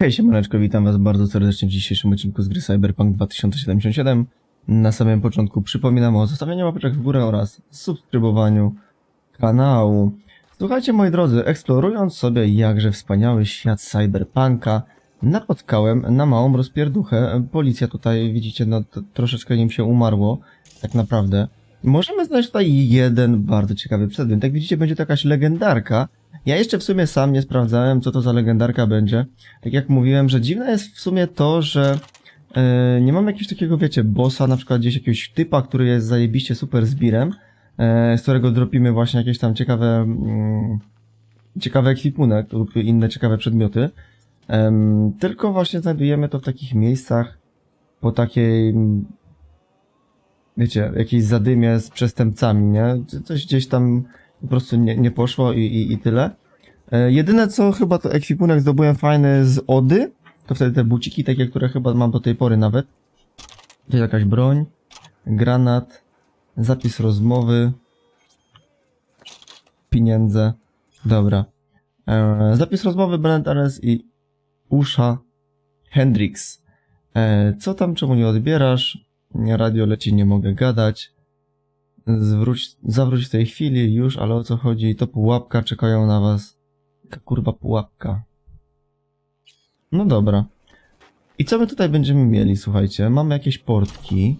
Hej siemaneczko, witam was bardzo serdecznie w dzisiejszym odcinku z gry Cyberpunk 2077. Na samym początku przypominam o zostawianiu łapeczek w górę oraz subskrybowaniu kanału. Słuchajcie moi drodzy, eksplorując sobie jakże wspaniały świat Cyberpunka, napotkałem na małą rozpierduchę. Policja tutaj, widzicie, no troszeczkę nim się umarło, tak naprawdę. Możemy znaleźć tutaj jeden bardzo ciekawy przedmiot. Jak widzicie, będzie to jakaś legendarka. Ja jeszcze w sumie sam nie sprawdzałem, co to za legendarka będzie. Tak jak mówiłem, że dziwne jest w sumie to, że e, nie mam jakiegoś takiego, wiecie, bossa, na przykład gdzieś jakiegoś typa, który jest zajebiście super zbirem, e, z którego dropimy właśnie jakieś tam ciekawe, mm, ciekawe ekwipunek lub inne ciekawe przedmioty. Em, tylko właśnie znajdujemy to w takich miejscach po takiej, wiecie, jakiejś zadymie z przestępcami, nie? Coś gdzieś tam po prostu nie, nie poszło i, i, i tyle. E, jedyne co chyba to ekwipunek zdobyłem fajny z Ody, to wtedy te buciki takie, które chyba mam do tej pory nawet. To jakaś broń, granat, zapis rozmowy, pieniądze. Dobra. E, zapis rozmowy Bennett Ares i Usha Hendrix. E, co tam, czemu nie odbierasz? Radio leci, nie mogę gadać. Zwróć, zawróć w tej chwili już, ale o co chodzi? To pułapka, czekają na was. Jaka kurwa pułapka. No dobra. I co my tutaj będziemy mieli, słuchajcie? Mamy jakieś portki.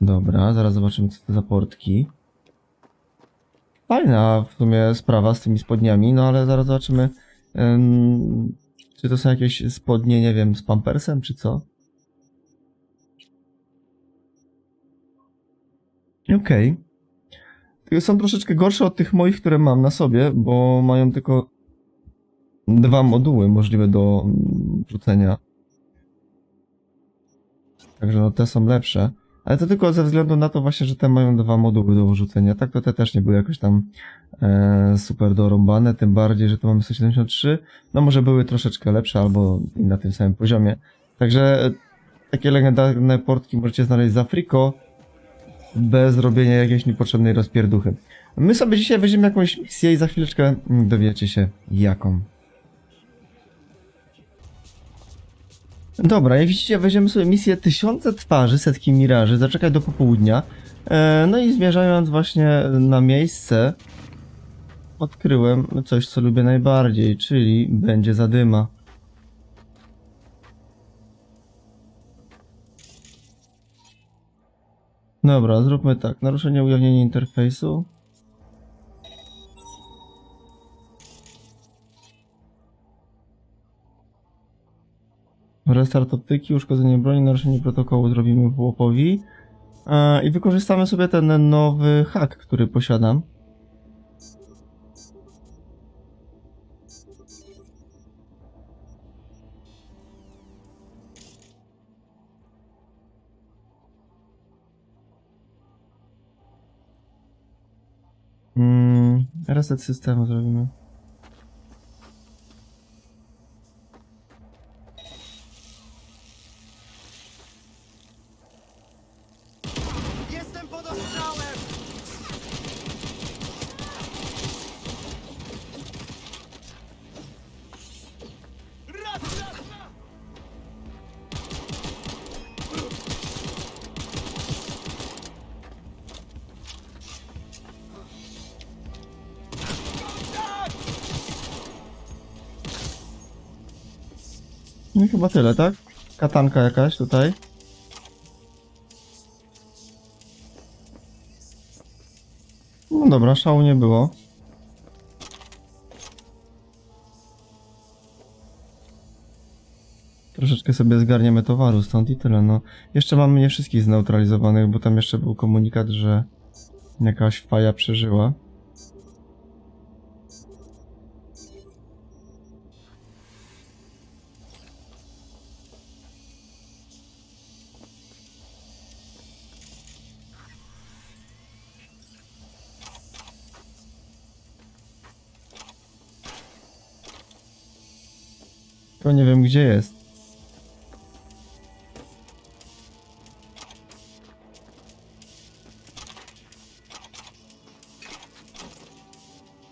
Dobra, zaraz zobaczymy, co to za portki. Fajna w sumie sprawa z tymi spodniami, no ale zaraz zobaczymy, ym, czy to są jakieś spodnie, nie wiem, z pampersem, czy co? Okej. Tylko Są troszeczkę gorsze od tych moich, które mam na sobie, bo mają tylko dwa moduły możliwe do wrzucenia. Także no te są lepsze. Ale to tylko ze względu na to właśnie, że te mają dwa moduły do wrzucenia. Tak to te też nie były jakoś tam e, super dorąbane, tym bardziej, że tu mamy 173. No może były troszeczkę lepsze albo na tym samym poziomie. Także e, takie legendarne portki możecie znaleźć z Afriko bez robienia jakiejś niepotrzebnej rozpierduchy. My sobie dzisiaj weźmiemy jakąś misję i za chwileczkę dowiecie się jaką. Dobra, jak widzicie, weźmiemy sobie misję Tysiące Twarzy, Setki Miraży, zaczekaj do popołudnia. E, no i zmierzając właśnie na miejsce, odkryłem coś, co lubię najbardziej, czyli będzie zadyma. Dobra, zróbmy tak. Naruszenie ujawnienia interfejsu. Restart optyki, uszkodzenie broni, naruszenie protokołu zrobimy Łopowi. E, I wykorzystamy sobie ten nowy hack, który posiadam. Reset systemu zrobimy. Tyle, tak? Katanka jakaś tutaj. No dobra, szału nie było. Troszeczkę sobie zgarniemy towaru stąd i tyle, no. Jeszcze mamy nie wszystkich zneutralizowanych, bo tam jeszcze był komunikat, że jakaś faja przeżyła. Tylko nie wiem gdzie jest.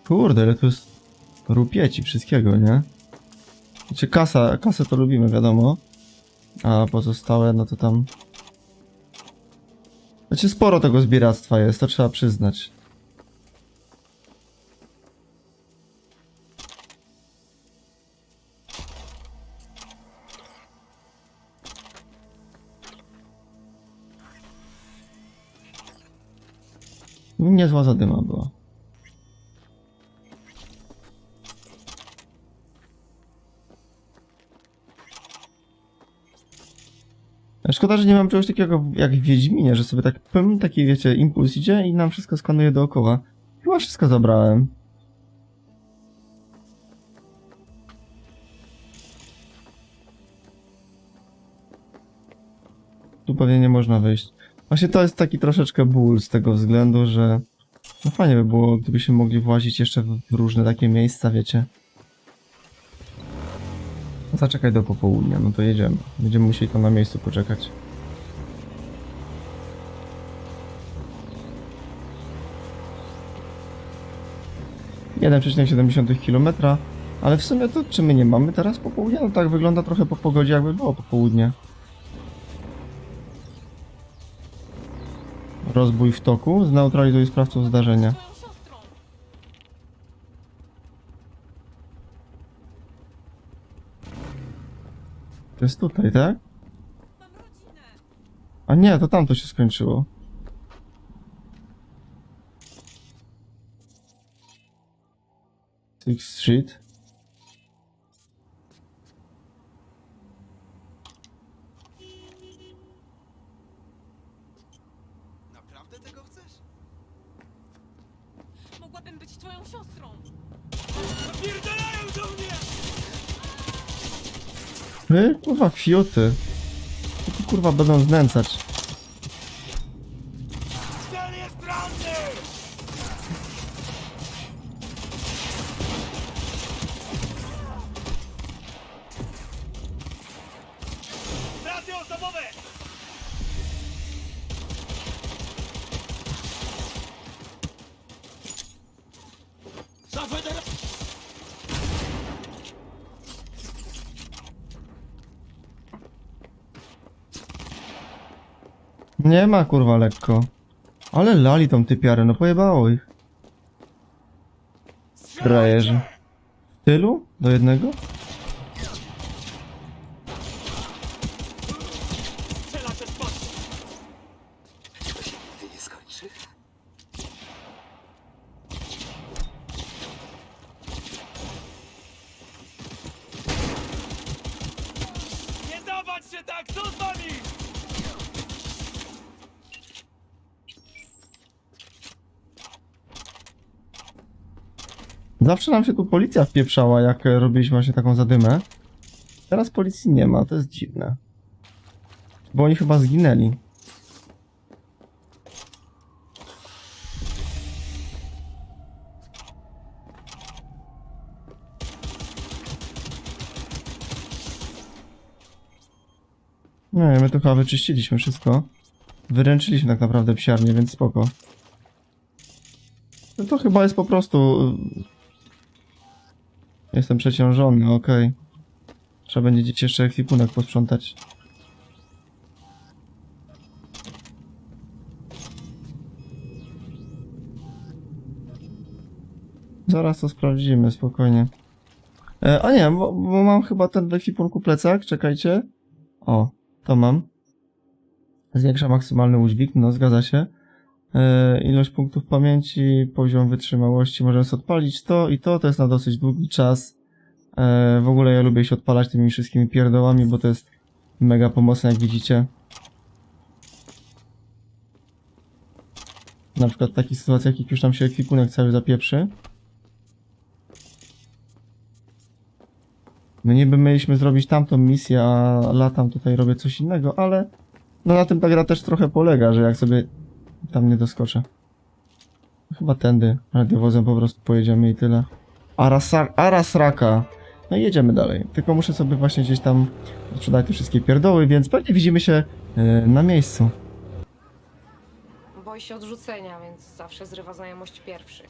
Kurde, ale tu jest rupieci wszystkiego, nie? Znaczy kasa, kasę to lubimy, wiadomo. A pozostałe, no to tam... Znaczy sporo tego zbieractwa jest, to trzeba przyznać. Niezła zadyma była. Szkoda, że nie mam czegoś takiego jak w Wiedźminie, że sobie tak pym, taki wiecie, impuls idzie i nam wszystko skanuje dookoła. Chyba wszystko zabrałem. Tu pewnie nie można wyjść. Właśnie to jest taki troszeczkę ból z tego względu, że no fajnie by było, gdybyśmy mogli włazić jeszcze w różne takie miejsca, wiecie. Zaczekaj do popołudnia, no to jedziemy. Będziemy musieli tam na miejscu poczekać. Jeden 1,7 km, ale w sumie to czy my nie mamy teraz popołudnia? No tak wygląda trochę po pogodzie, jakby było popołudnie. Rozbój w toku, zneutralizuj sprawców zdarzenia. To jest tutaj, tak? A nie, to tam to się skończyło. Six Street. Naprawdę tego chcesz? Mogłabym być twoją siostrą. Napierdalają do mnie! Wy? Kurwa, fiuty. Co tu kurwa będą znęcać? Nie ma kurwa lekko. Ale lali tą typiarę, no pojebało ich. Frajerzy. Tylu? Do jednego? Strzelacie z pasu! Nie dawać się tak! Co z wami? Zawsze nam się tu policja wpieprzała, jak e, robiliśmy właśnie taką zadymę. Teraz policji nie ma, to jest dziwne. Bo oni chyba zginęli. Nie, my tu chyba wyczyściliśmy wszystko. Wyręczyliśmy tak naprawdę psiarnię, więc spoko. No to chyba jest po prostu... Jestem przeciążony, okej. Trzeba będzie dziś jeszcze ekwipunek posprzątać. Zaraz to sprawdzimy, spokojnie. E, a nie, bo, bo mam chyba ten w ekwipunku plecak, czekajcie. O, to mam. Zwiększa maksymalny udźwig, no zgadza się. E, ilość punktów pamięci, poziom wytrzymałości, możemy sobie odpalić to i to, to jest na dosyć długi czas. E, w ogóle ja lubię się odpalać tymi wszystkimi pierdołami, bo to jest mega pomocne, jak widzicie. Na przykład w takich sytuacjach, jak już nam się ekwipunek cały zapieprzy. My niby mieliśmy zrobić tamtą misję, a latam tutaj robię coś innego, ale no na tym ta gra też trochę polega, że jak sobie tam nie doskoczę. Chyba tędy radiowozem po prostu pojedziemy i tyle. Arasar Arasraka. No i jedziemy dalej. Tylko muszę sobie właśnie gdzieś tam sprzedać te wszystkie pierdoły, więc pewnie widzimy się e, na miejscu. Boi się odrzucenia, więc zawsze zrywa znajomość pierwszy.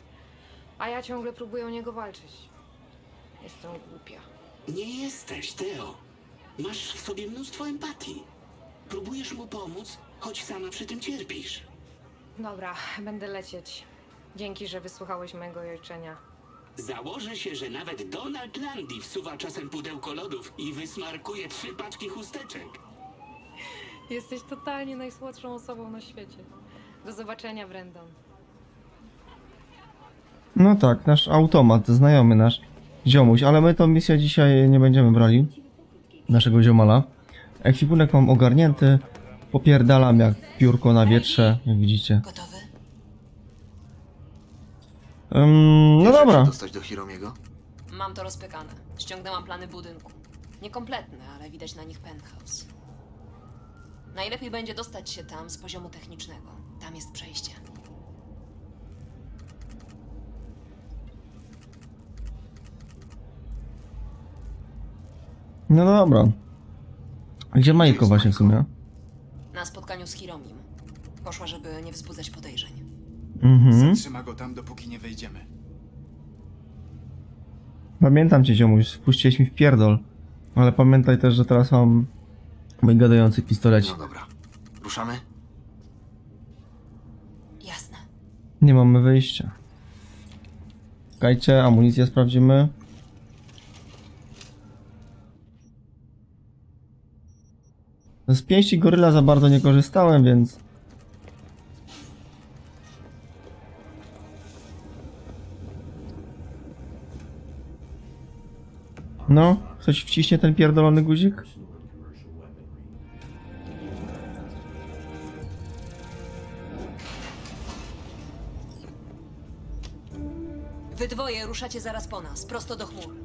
A ja ciągle próbuję o niego walczyć. Jestem głupia. Nie jesteś, Teo. Masz w sobie mnóstwo empatii. Próbujesz mu pomóc, choć sama przy tym cierpisz. Dobra, będę lecieć. Dzięki, że wysłuchałeś mojego jojczenia. Założę się, że nawet Donald Landy wsuwa czasem pudełko lodów i wysmarkuje trzy paczki chusteczek. Jesteś totalnie najsłodszą osobą na świecie. Do zobaczenia, Brandon. No tak, nasz automat, znajomy nasz ziomuś, ale my tą misję dzisiaj nie będziemy brali. Naszego ziomala. Ekwipunek mam ogarnięty. Popierdalam jak piórko na wietrze, jak widzicie. Gotowy? Ym, no Wiesz, jak dobra. dostać do Hiromiego? Mam to rozpykane. Ściągnęłam plany budynku. Niekompletne, ale widać na nich penthouse. Najlepiej będzie dostać się tam z poziomu technicznego. Tam jest przejście. No dobra. A Gdzie Majko właśnie w Majko? sumie? Na spotkaniu z Hiromim. Poszła, żeby nie wzbudzać podejrzeń. Mhm. Zatrzyma go tam, dopóki nie wejdziemy. Pamiętam cię ziomuś, wpuściłeś mi w pierdol. Ale pamiętaj też, że teraz mam mój gadający pistolecik. No dobra. Ruszamy? Jasne. Nie mamy wyjścia. Czekajcie, amunicję sprawdzimy. Z pięści goryla za bardzo nie korzystałem, więc... No, ktoś wciśnie ten pierdolony guzik? Wy dwoje ruszacie zaraz po nas, prosto do chmur.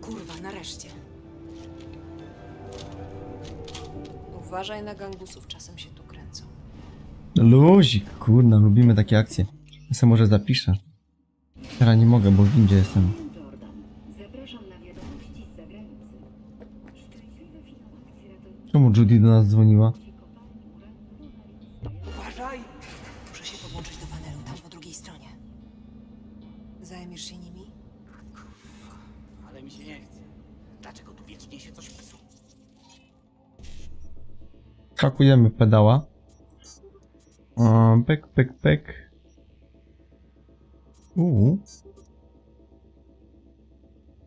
Kurwa, nareszcie. Uważaj na gangusów, czasem się tu kręcą. Luzik, kurna, lubimy takie akcje. Ja sobie może zapiszę. Teraz nie mogę, bo w windzie jestem. Czemu Judy do nas dzwoniła? Hakujemy pedała. Pek, pek, pek. Uuu.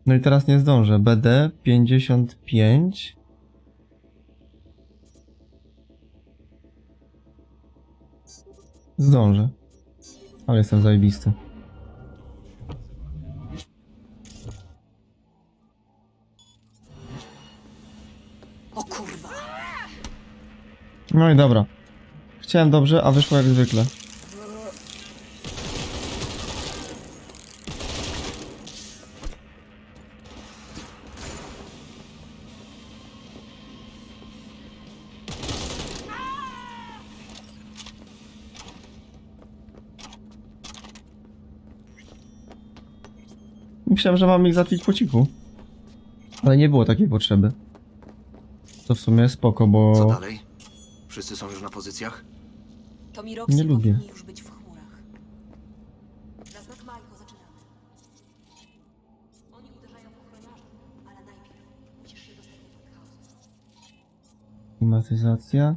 No i teraz nie zdążę. BD 55. Zdążę. Ale jestem zajebisty. No i dobra. Chciałem dobrze, a wyszło jak zwykle. Myślałem, że mam ich zatwić po cichu. Ale nie było takiej potrzeby. To w sumie spoko, bo... Co dalej? Wszyscy są już na pozycjach? To mi Nie lubię. powinni już być w chmurach. Na znak Majko zaczynamy. Oni uderzają w ochroniarza, ale najpierw musisz się dostać do penthouse. Klimatyzacja.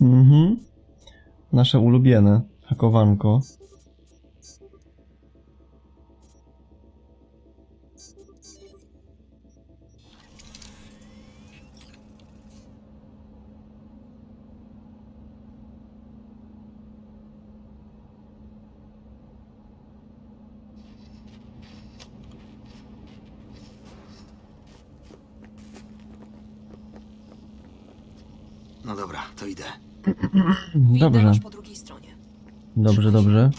Mhm. Nasze ulubione hakowanko. Dobrze, dobrze.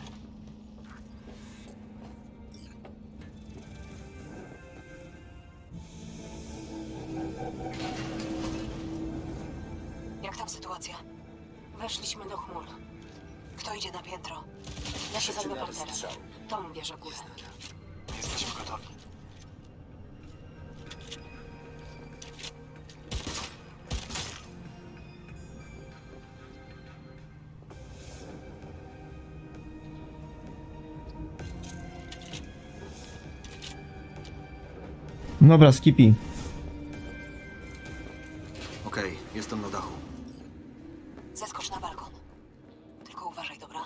Dobra, Skippy. Okej, jestem na dachu. Zeskocz na balkon. Tylko uważaj, dobra?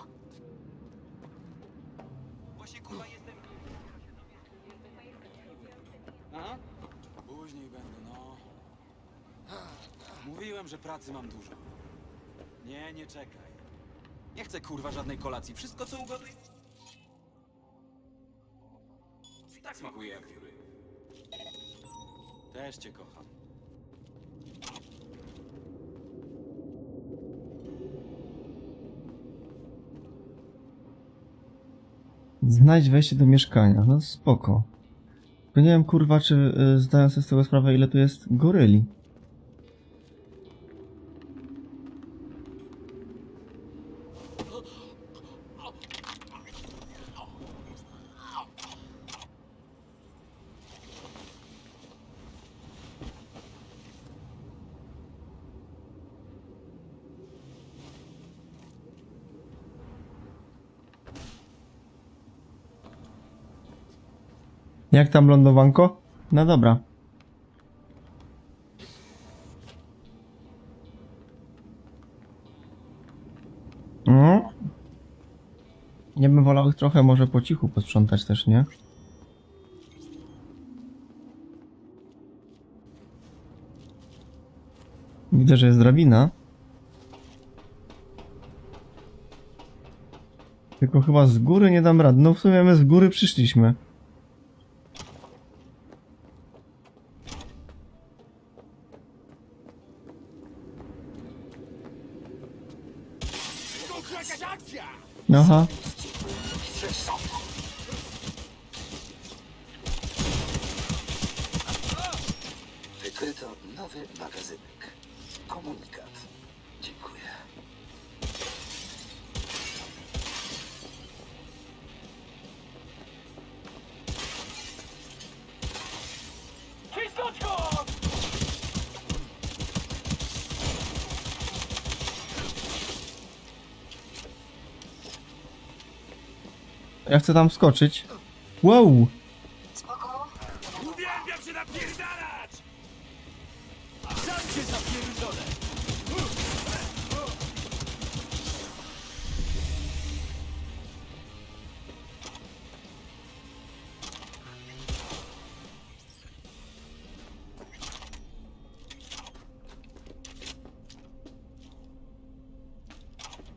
Później będę, no. Mówiłem, że pracy mam dużo. Nie, nie czekaj. Nie chcę kurwa żadnej kolacji. Wszystko co ugotuj. I tak smakuje jak wióry. Też cię kocham. Znajdź wejście do mieszkania. No spoko. Nie wiem, kurwa, czy y, zdają sobie z tego sprawę, ile tu jest goryli. Jak tam lądowanko? No dobra. No. Nie bym wolał ich trochę może po cichu posprzątać też, nie? Widzę, że jest drabina. Tylko chyba z góry nie dam rady. No w sumie my z góry przyszliśmy. Aha. Wykryto nowy magazynek. Komunikat. Dziękuję. Ja chcę tam wskoczyć. Wow!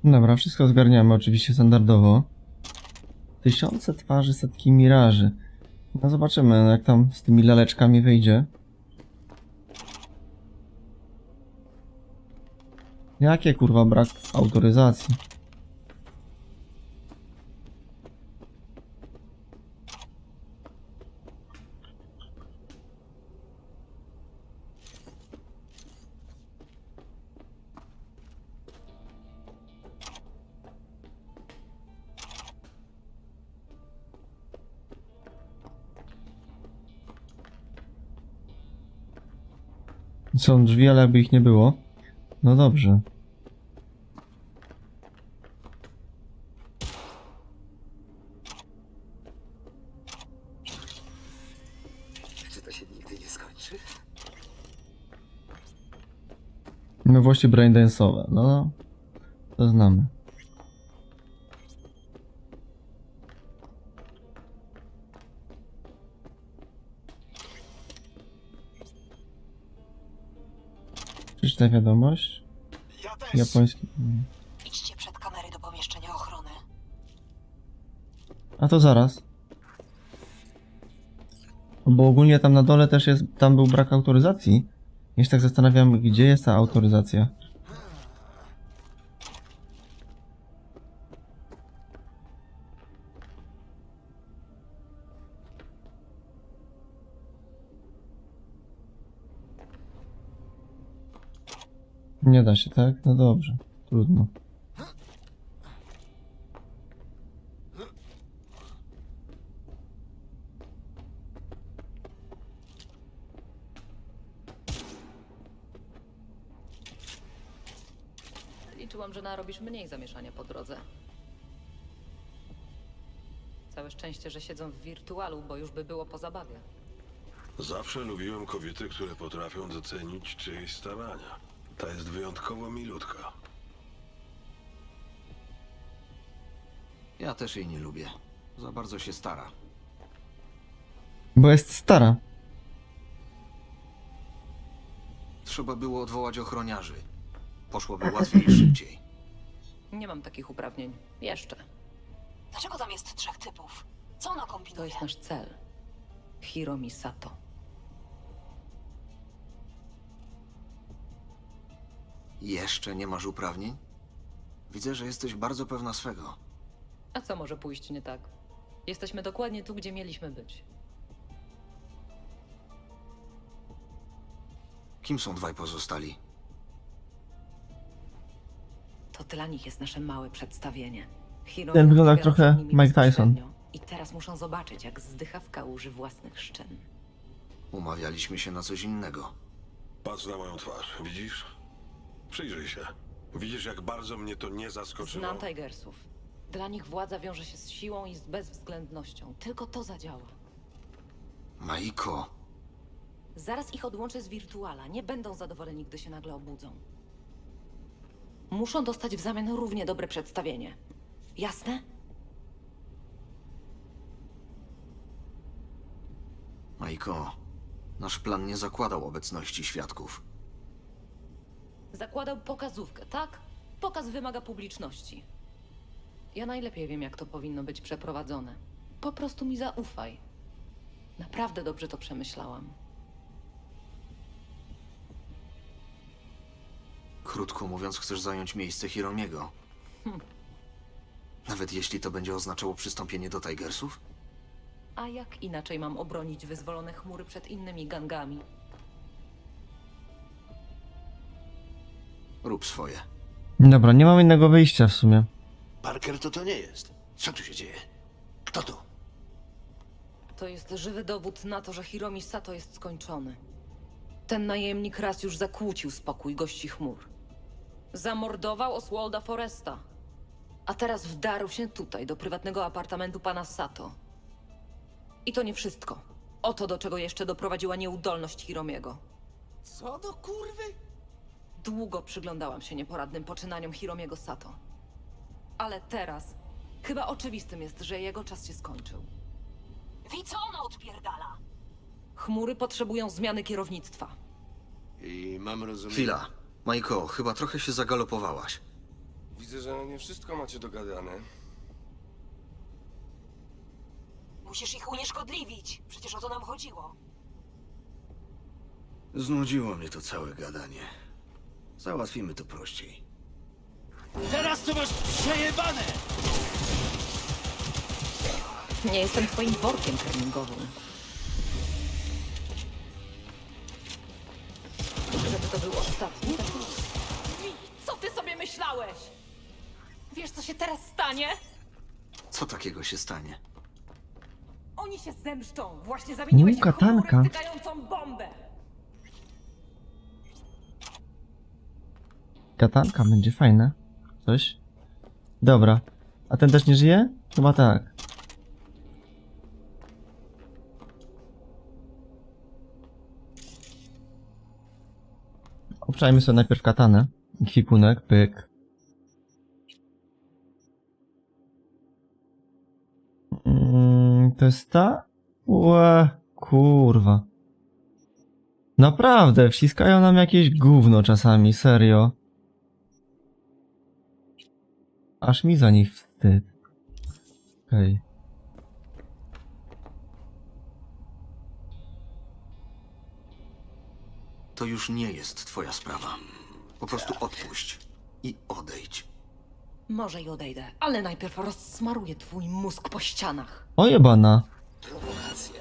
Dobra, wszystko zgarniamy oczywiście standardowo. Tysiące twarzy, setki miraży. No zobaczymy, jak tam z tymi laleczkami wyjdzie. Jakie kurwa brak autoryzacji? Są drzwi, ale jakby ich nie było. No dobrze. Czy to się nigdy nie skończy? Nowości braindance'owe. No, to znamy. Wiadomość. Ja też. Japoński. Idźcie przed kamery do pomieszczenia ochrony. A to zaraz. Bo ogólnie tam na dole też jest, tam był brak autoryzacji. Ja się tak zastanawiam, gdzie jest ta autoryzacja. Nie da się, tak? No dobrze. Trudno. Liczyłam, że narobisz mniej zamieszania po drodze. Całe szczęście, że siedzą w wirtualu, bo już by było po zabawie. Zawsze lubiłem kobiety, które potrafią docenić czyjeś starania. Ta jest wyjątkowo milutka. Ja też jej nie lubię. Za bardzo się stara. Bo jest stara. Trzeba było odwołać ochroniarzy. Poszłoby łatwiej i szybciej. Nie mam takich uprawnień. Jeszcze. Dlaczego tam jest trzech typów? Co ona To kombinuje? jest nasz cel. Hiromi Sato. Jeszcze nie masz uprawnień? Widzę, że jesteś bardzo pewna swego. A co może pójść nie tak? Jesteśmy dokładnie tu, gdzie mieliśmy być. Kim są dwaj pozostali? To dla nich jest nasze małe przedstawienie. Ten wygląda jak trochę nimi Mike Tyson. bezpośrednio I teraz muszą zobaczyć, jak zdycha w kałuży własnych szczen. Umawialiśmy się na coś innego. Patrz na moją twarz, widzisz? Przyjrzyj się. Widzisz, jak bardzo mnie to nie zaskoczyło? Znam Tigersów. Dla nich władza wiąże się z siłą i z bezwzględnością. Tylko to zadziała. Maiko, Zaraz ich odłączę z wirtuala. Nie będą zadowoleni, gdy się nagle obudzą. Muszą dostać w zamian równie dobre przedstawienie. Jasne? Maiko, nasz plan nie zakładał obecności świadków. Zakładał pokazówkę, tak? Pokaz wymaga publiczności. Ja najlepiej wiem, jak to powinno być przeprowadzone. Po prostu mi zaufaj. Naprawdę dobrze to przemyślałam. Krótko mówiąc, chcesz zająć miejsce Hiromiego. Nawet jeśli to będzie oznaczało przystąpienie do Tigersów? A jak inaczej mam obronić wyzwolone chmury przed innymi gangami? Rób swoje. Dobra, nie mam innego wyjścia w sumie. Parker to to nie jest. Co tu się dzieje? Kto to? To jest żywy dowód na to, że Hiromi Sato jest skończony. Ten najemnik raz już zakłócił spokój gości chmur. Zamordował Oswalda Foresta. A teraz wdarł się tutaj, do prywatnego apartamentu pana Sato. I to nie wszystko. Oto do czego jeszcze doprowadziła nieudolność Hiromiego. Co do kurwy? Długo przyglądałam się nieporadnym poczynaniom Hiromiego Sato. Ale teraz chyba oczywistym jest, że jego czas się skończył. Wi, co ona odpierdala? Chmury potrzebują zmiany kierownictwa. I mam rozumieć... Chwila. Majko, chyba trochę się zagalopowałaś. Widzę, że nie wszystko macie dogadane. Musisz ich unieszkodliwić. Przecież o to nam chodziło. Znudziło mnie to całe gadanie. Załatwimy to prościej. Teraz to masz przejebane! Nie jestem twoim workiem treningowym. Żeby to był ostatni. Co ty sobie myślałeś? Wiesz, co się teraz stanie? Co takiego się stanie? Oni się zemszczą. Właśnie zamieniłeś U, w chmurę katanka. wtykającą bombę. Katanka będzie fajne. Coś. Dobra. A ten też nie żyje? Chyba tak. Obczajmy sobie najpierw katanę. Kwipunek, pyk. Mm, to jest ta? Łe, kurwa. Naprawdę, wciskają nam jakieś gówno czasami, serio. Aż mi za nich wstyd. Okej. To już nie jest twoja sprawa. Po prostu odpuść i odejdź. Może i odejdę, ale najpierw rozsmaruję twój mózg po ścianach. O jebana. Prowokacja.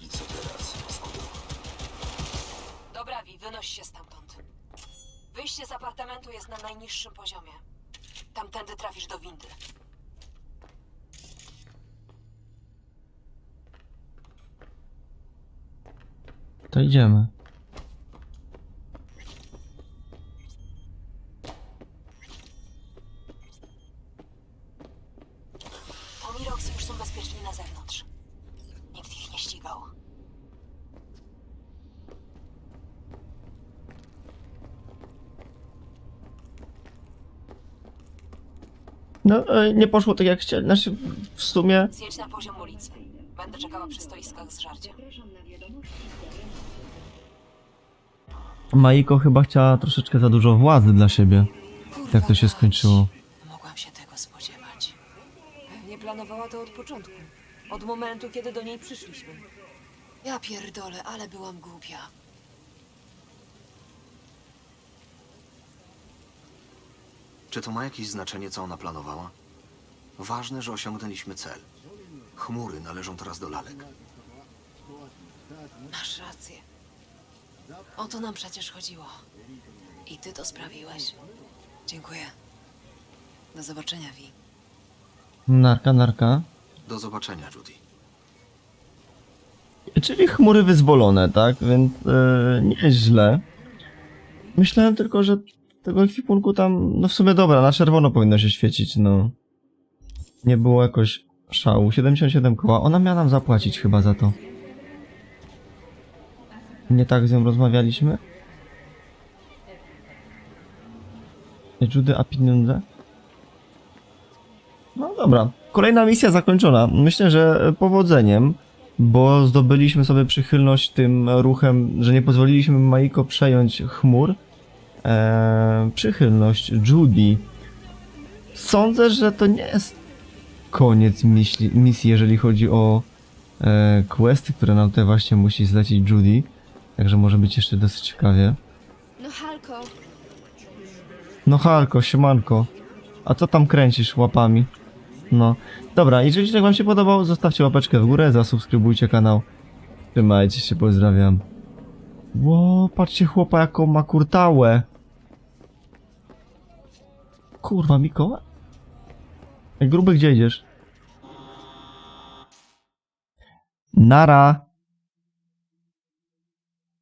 I co teraz? Dobra, Wi, wynoś się stamtąd. Wyjście z apartamentu jest na najniższym poziomie. Tamtędy trafisz do windy. To idziemy. Tom i Roxy już są bezpieczni na zewnątrz. Nikt ich nie ścigał. Nie poszło tak jak chcieli. Znaczy, w sumie... Zjedź na poziom ulicy. Będę czekała przy stoiskach z żarciem. Maiko chyba chciała troszeczkę za dużo władzy dla siebie. Jak to się skończyło? Mogłam się tego spodziewać. Pewnie planowała to od początku. Od momentu, kiedy do niej przyszliśmy. Ja pierdolę, ale byłam głupia. Czy to ma jakieś znaczenie, co ona planowała? Ważne, że osiągnęliśmy cel. Chmury należą teraz do lalek. Masz rację. O to nam przecież chodziło. I ty to sprawiłeś. Dziękuję. Do zobaczenia, Vi. Narka, narka. Do zobaczenia, Judy. Czyli chmury wyzwolone, tak? Więc yy, nieźle. Myślałem tylko, że tego ekwipunku tam, no w sumie dobra, na czerwono powinno się świecić, no. Nie było jakoś szału. 77 koła. Ona miała nam zapłacić chyba za to. Nie tak z nią rozmawialiśmy? Judy, a pieniądze? No dobra. Kolejna misja zakończona. Myślę, że powodzeniem, bo zdobyliśmy sobie przychylność tym ruchem, że nie pozwoliliśmy Maiko przejąć chmur. Eee, przychylność Judy. Sądzę, że to nie jest koniec misji, misji jeżeli chodzi o e, questy, które nam tutaj właśnie musi zlecić Judy. Także może być jeszcze dosyć ciekawie. No Halko, No Halko, siemanko. A co tam kręcisz łapami? No. Dobra, jeżeli odcinek wam się podobał, zostawcie łapeczkę w górę, zasubskrybujcie kanał. Trzymajcie się, pozdrawiam. Ło, patrzcie chłopa jaką ma kurtałę. Kurwa, Mikołaj? Gruby, gdzie idziesz? Nara.